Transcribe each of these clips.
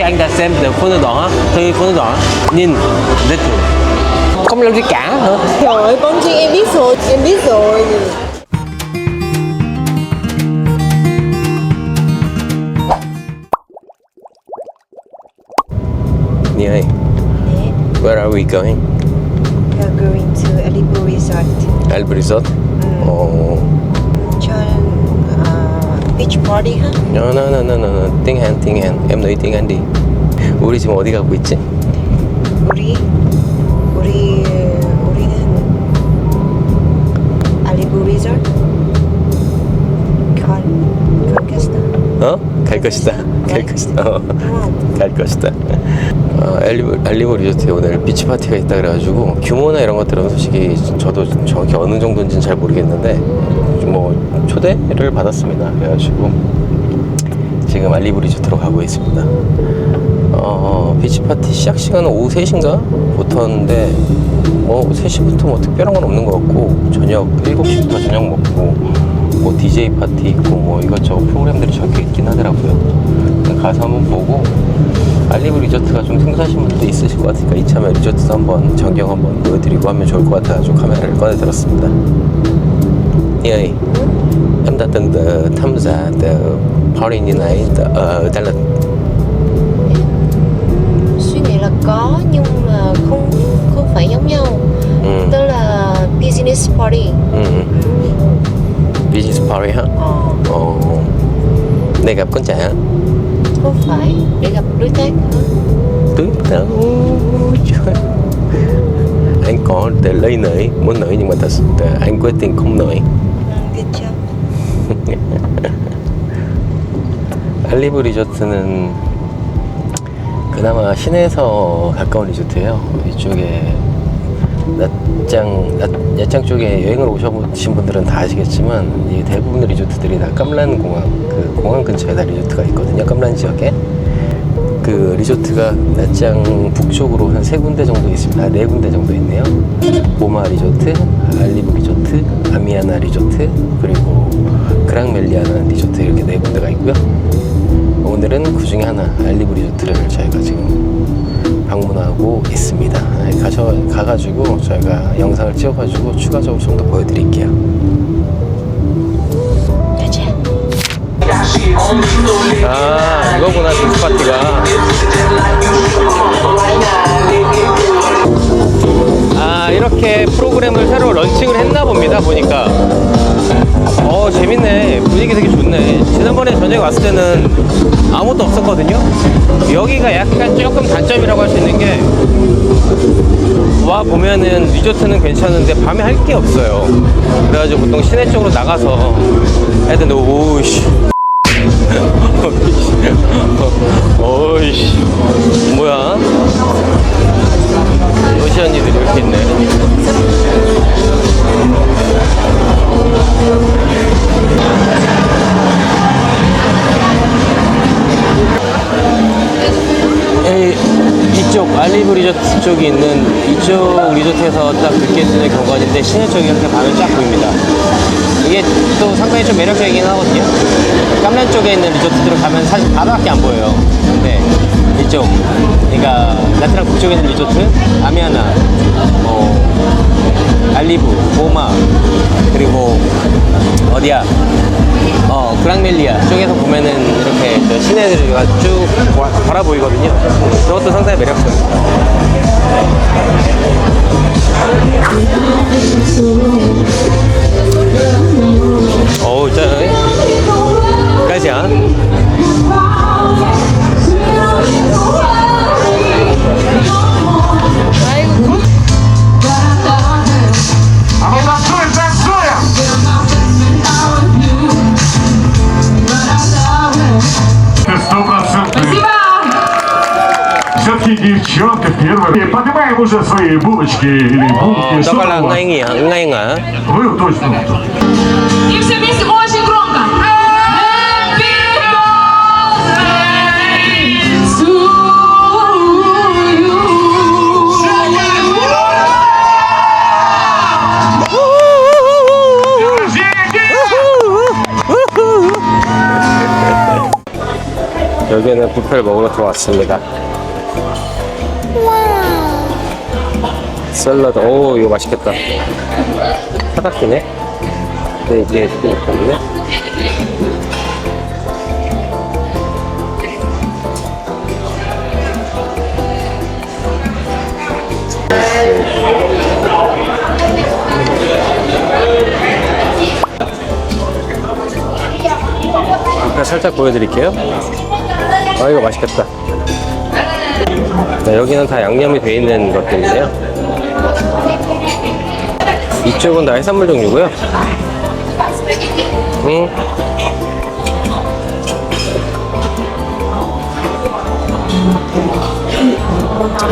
thì anh đặt xem được khuôn đỏ Thì khuôn đỏ Nhìn rất Không làm gì cả hả Trời ơi, con Trinh em biết rồi, em biết rồi. Nhi ơi Where are we going? We are going to Alibu Resort. Alp Resort? Cho uh, beach party ha? No, no, no, no, no, no. tiếng Hàn, tiếng Hàn. Em nói tiếng Hàn đi. 우리 지금 어디 가고 있지? 우리 우리 우리는 알리부 리조트 갈 가겠다. 어? 갈 것이다. 갈 것이다. 어. 어. 갈 것이다. 어, 알리브, 알리브 리조트에 오늘 비치 파티가 있다 그래가지고 규모나 이런 것들은 솔직히 저도 정확히 어느 정도인지는 잘 모르겠는데 뭐 초대를 받았습니다. 그래가지고 지금 알리브 리조트로 가고 있습니다. 어, 비치 파티 시작 시간은 오후 3시인가? 부터인데 뭐 3시부터 뭐 특별한 건 없는 것 같고 저녁 7시부터 저녁 먹고 뭐 DJ 파티 있고 뭐 이것저것 프로그램들이 적혀 있긴 하더라고요. 가서 한번 보고 알리브 리조트가 좀 생소하신 분들도 있으실 것 같으니까 이참에 리조트도 한번 전경 한번 보여드리고 하면 좋을 것 같아가지고 카메라를 꺼내 들었습니다. 예, em đã từng tự tham gia the party như này ở Đà Lạt suy nghĩ là có nhưng mà không không phải giống nhau. Ừ. Tức là business party. Ừ. Business party hả? Ờ, Ồ. Để gặp con trẻ không phải để gặp đối tác hả? Tớ Trời. Anh có để lấy nữ Muốn nữ nhưng mà thật sự anh quyết định không nữ Ừ, 그 알리브 리조트는 그나마 시내에서 가까운 리조트예요. 이쪽에 낮장 낮, 야장 쪽에 여행을 오셔보신 분들은 다 아시겠지만 이 대부분의 리조트들이 다 깜란 공항 그 공항 근처에 다 리조트가 있거든요. 깜란 지역에 그 리조트가 낮장 북쪽으로 한 세 군데 정도 있습니다. 네 군데 정도 있네요. 보마 리조트, 알리브 리조트, 아미아나 리조트, 그리고 그랑멜리아라는 리조트 이렇게 네 군데가 있고요. 오늘은 그 중에 하나 알리브 리조트를 저희가 지금 방문하고 있습니다. 네, 가셔 가가지고 저희가 영상을 찍어가지고 추가적으로 좀 더 보여드릴게요. 아 이거구나 딩스 파티가 아 이렇게 프로그램을 새로 런칭을 했나 봅니다 보니까 저녁에 왔을 때는 아무것도 없었거든요. 여기가 약간 조금 단점이라고 할 수 있는 게 와 보면은 리조트는 괜찮은데 밤에 할 게 없어요. 그래가지고 보통 시내 쪽으로 나가서 되는데 오우씨. 어이씨. 뭐야? 러시아 언니들이 이렇게 있네 리조트 쪽이 있는 이쪽 리조트에서 딱 느낄 수 있는 경관인데 시내 쪽이 이렇게 밤에 쫙 보입니다. 이게 또 상당히 좀 매력적이긴 하거든요. 깜란 쪽에 있는 리조트들을 가면 사실 바다밖에 안 보여요. 근데 이쪽 그러니까 나트랑 북쪽에 있는 리조트 아미아나. 뭐 알리브 보마 그리고 어디야? 어 그랑멜리아. 쪽에서 보면은 이렇게 저 시내들이 쭉 바- 바라 보이거든요. 저것도 상당히 매력적입니다 어 девчонка первая. Поднимаем уже свои булочки или 어, булки. Что 떡발랑 там у вас? 응아잉이야 응아잉아 Вы точно. И все вместе очень громко. Happy birthday to Рождение! 여기는 뷔페를 먹으러 들어왔습니다. 샐러드, 오, 이거 맛있겠다. 사각기네? 네, 또 있네. 아까 살짝 보여드릴게요. 아 이거 맛있겠다. 네, 여기는 다 양념이 돼 있는 것들인데요. 이쪽은 다 해산물 종류고요. 응.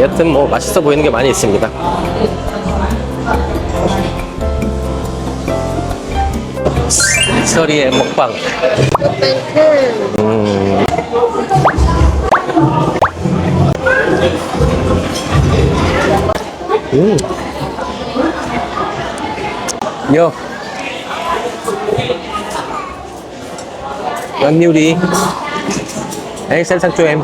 여튼 뭐 맛있어 보이는 게 많이 있습니다. 서리의 먹방. 음. 음. 요. Anh nhiêu đi Anh xem sang cho em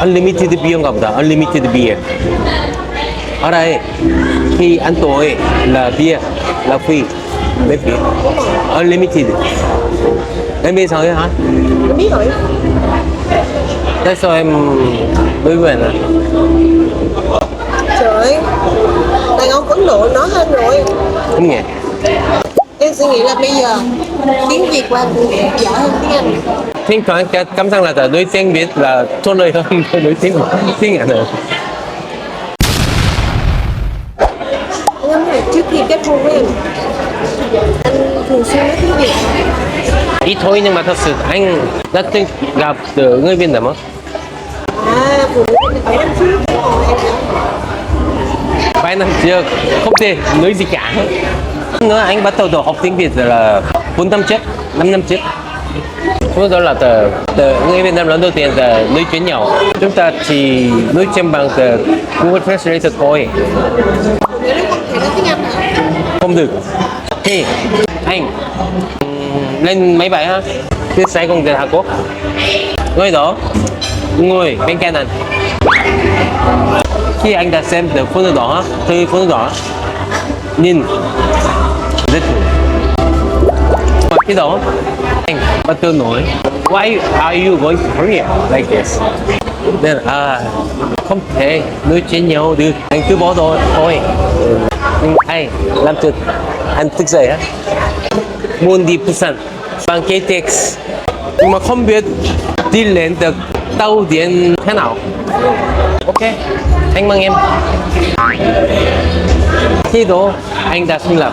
Unlimited beer인가 보다 Unlimited beer 알아요 Khi ăn tối là beer là free Miễn phí Unlimited Em biết sao ấy hả? Em biết rồi. Tại sao em mới về nè? Trời ơi. Đàn ông Ấn Độ nói hơn rồi. Không nhỉ? Em suy nghĩ là bây giờ tiếng Việt qua giỏi hơn tiếng Anh. Thỉnh thoảng cái cảm giác là nói tiếng Việt là tốt lời hơn nói tiếng tiếng Anh. Anh là trước khi kết hôn với em, anh thường xuyên nói tiếng Việt. Ít thôi nhưng mà thật sự anh rất thích gặp được người Việt Nam á. À, vài năm trước không thể nói gì cả. Nữa anh bắt đầu học tiếng Việt là 4 năm trước năm năm trước. Lúc đó là từ từ người Việt Nam lần đầu tiên là nói chuyện nhau chúng ta chỉ nói trên bằng tờ Google Translate thôi. Không được. Thì anh lên máy bay ha. Từ xe công từ Hàn Quốc. Ngồi đó. Ngồi bên kia này, khi anh đã xem được phun nữ đỏ, từ phun nữ đỏ, nhìn. Rất và khi đó. Anh bắt đầu nói why are you going to Korea? Like this. Nên à không thể nói chuyện nhau được. Anh cứ bỏ rồi thôi anh làm thật anh thức dậy á. Muốn đi Busan. Bằng KTX nhưng mà không biết đi lên được tàu điện thế nào. Ok, anh mang em. Khi đó, anh đã sinh lạc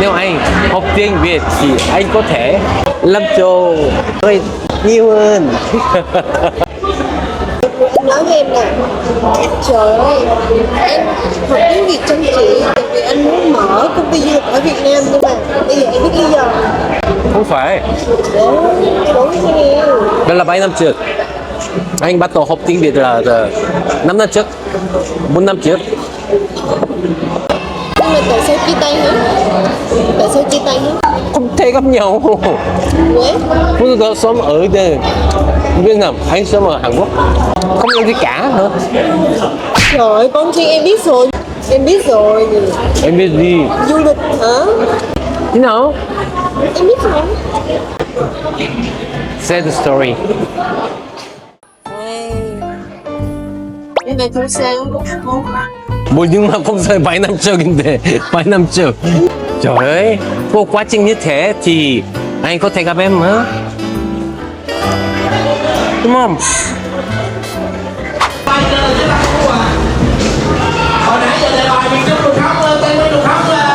nếu anh học tiếng Việt thì anh có thể làm cho tôi nhiều hơn. Với em là Trời ơi, em học tiếng Việt chăm chỉ Tại vì anh muốn mở công ty du lịch ở Việt Nam Nhưng mà bây giờ em biết lý do. Không phải. Đúng, đúng cái nhiều đó là 7 năm trước. Anh bắt đầu học tiếng Việt là, là 5 năm trước 4 năm trước. Nhưng mà tại sao chia tay hả? Tại sao chia tay hả? không thể gặp nhau. Phụ nữ đó sống ở đây, Việt Nam, anh sống ở Hàn Quốc Không có gì cả hả? Trời ơi, con Chi em biết rồi Em biết rồi Em biết gì? Du lịch hả? Thế nào? Em biết rồi Sad story Em này không sao không? 뭐 nhưng mà không phải 7 năm trước,인데 7 năm trước Trời ơi, có quá trình như thế thì anh có thể gặp em hả? Đúng Không?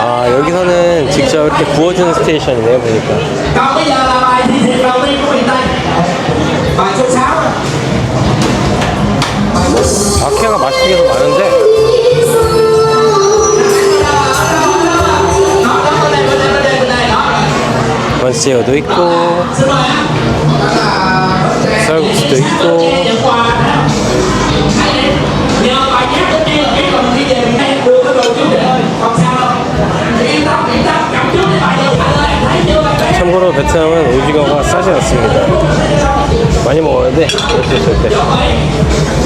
아 여기서는 직접 이렇게 구워주는 스테이션이네요 보니까 Còn bây giờ là bài thi thiệt đầu tiên của miền Tây Bài số 6 아케아가 맛있는 게더 많은데 번새우도 있고 오징어가 있습니다. 많이 먹었는데 수 없을 때.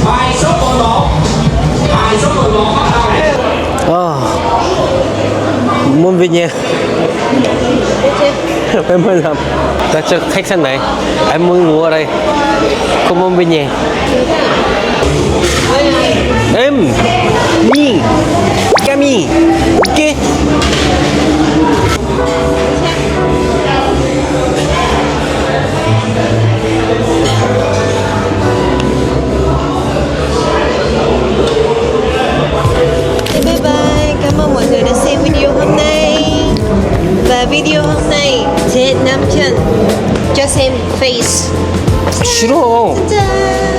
bài số 11 bài số 11 bắt đầu 아. Em muốn ngủ ở đây. Không muốn về nhà. Em. Mi. Và video hôm nay 제 남편 cho xem face 싫어. 짠